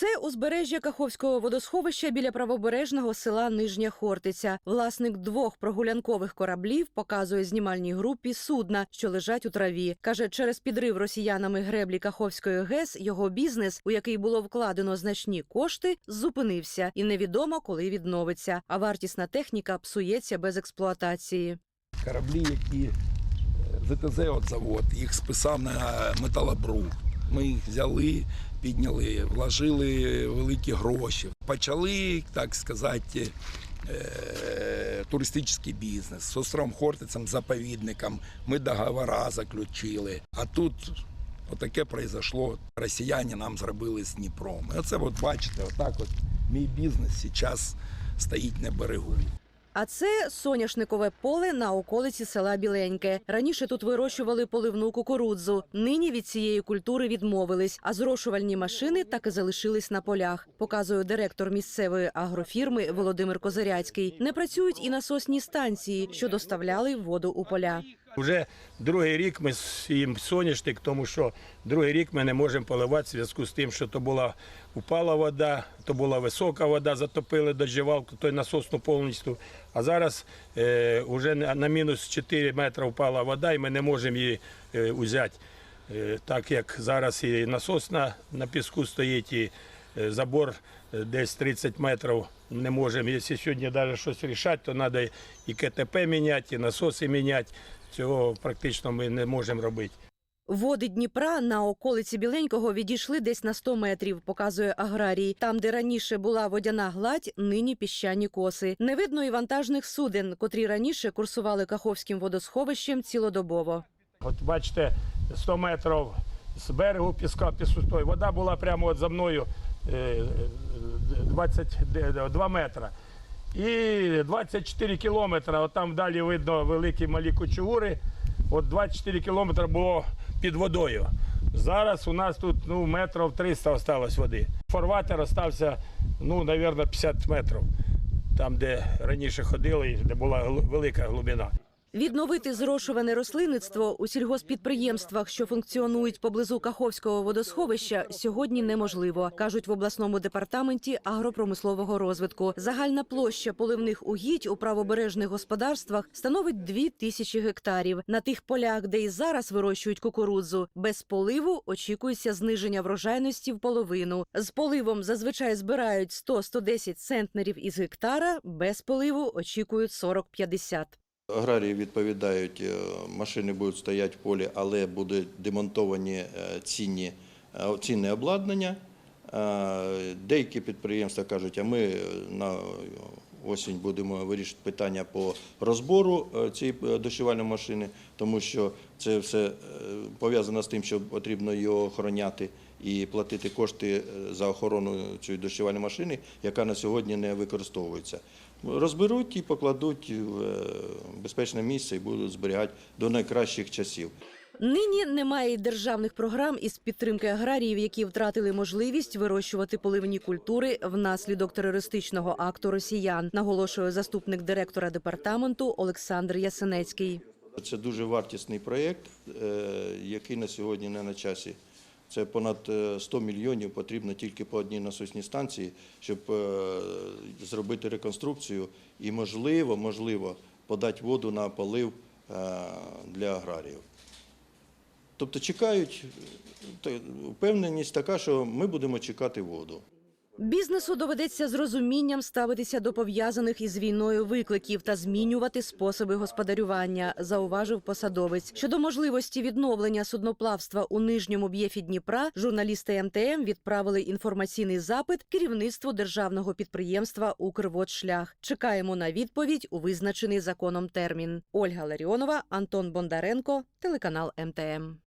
Це узбережжя Каховського водосховища біля правобережного села Нижня Хортиця. Власник двох прогулянкових кораблів показує знімальній групі судна, що лежать у траві. каже, через підрив росіянами греблі Каховської ГЕС його бізнес, у який було вкладено значні кошти, зупинився, і невідомо, коли відновиться. А вартісна техніка псується без експлуатації. кораблі, які е, ЗТЗ от завод, їх списав на металобрух. Ми їх взяли, підняли, вложили великі гроші. Почали, так сказати, е, туристичний бізнес з островом Хортицем, заповідником. Ми договори заключили. А тут отаке произошло. Росіяни нам зробили з Дніпром. Оце, от бачите, отак от мій бізнес зараз стоїть на берегу. А це соняшникове поле на околиці села Біленьке. Раніше тут вирощували поливну кукурудзу. Нині від цієї культури відмовились, а зрошувальні машини так і залишились на полях. Показує директор місцевої агрофірми Володимир Козиряцький. Не працюють і насосні станції, що доставляли воду у поля. Уже другий рік ми їм соняшник, тому що другий рік ми не можемо поливати в зв'язку з тим, що то була упала вода, то була висока вода, затопили доживалку, той насосну повністю. А зараз е, вже на, на мінус 4 метри впала вода, і ми не можемо її е, узяти. Е, так як зараз і насос на, на піску стоїть, і е, забор е, десь 30 метрів не можемо. Якщо сьогодні навіть щось рішати, то треба і КТП міняти, і насоси міняти. Цього практично ми не можемо робити. Води Дніпра на околиці Біленького відійшли десь на 100 метрів, показує аграрій. Там, де раніше була водяна гладь, нині піщані коси. Не видно і вантажних суден, котрі раніше курсували Каховським водосховищем цілодобово. От бачите, 100 метрів з берегу піска пісустой. Вода була прямо от за мною е, 22 метри. І 24 кілометри, там далі видно великі малі кучугури. От 24 кілометри було під водою. Зараз у нас тут ну, метрів 300 осталось води. Форватер остався, ну, мабуть, 50 метрів. Там, де раніше ходили, де була велика глибина. Відновити зрошуване рослинництво у сільгоспідприємствах, що функціонують поблизу Каховського водосховища, сьогодні неможливо, кажуть в обласному департаменті агропромислового розвитку. Загальна площа поливних угідь у правобережних господарствах становить дві тисячі гектарів. На тих полях, де і зараз вирощують кукурудзу, без поливу очікується зниження врожайності в половину. З поливом зазвичай збирають 100-110 центнерів із гектара. Без поливу очікують 40-50. Аграрії відповідають, е, машини будуть стояти в полі, але будуть демонтовані е, цінні, е, цінне обладнання. Деякі підприємства кажуть, а ми на осінь будемо вирішити питання по розбору цієї дощувальної машини, тому що це все пов'язано з тим, що потрібно його охороняти і платити кошти за охорону цієї дощувальної машини, яка на сьогодні не використовується. Розберуть і покладуть в е, безпечне місце і будуть зберігати до найкращих часів. Нині немає державних програм із підтримки аграріїв, які втратили можливість вирощувати поливні культури внаслідок терористичного акту росіян, наголошує заступник директора департаменту Олександр Ясенецький. Це дуже вартісний проєкт, е, який на сьогодні не на часі. Це понад е, 100 мільйонів потрібно тільки по одній насосній станції, щоб е, зробити реконструкцію і, можливо, можливо, подати воду на полив е, для аграріїв. Тобто чекають, впевненість така, що ми будемо чекати воду. Бізнесу доведеться з розумінням ставитися до пов'язаних із війною викликів та змінювати способи господарювання, зауважив посадовець. Щодо можливості відновлення судноплавства у нижньому б'єфі Дніпра, журналісти МТМ відправили інформаційний запит керівництву державного підприємства Укрводшлях. Чекаємо на відповідь у визначений законом термін. Ольга Ларіонова, Антон Бондаренко, телеканал МТМ.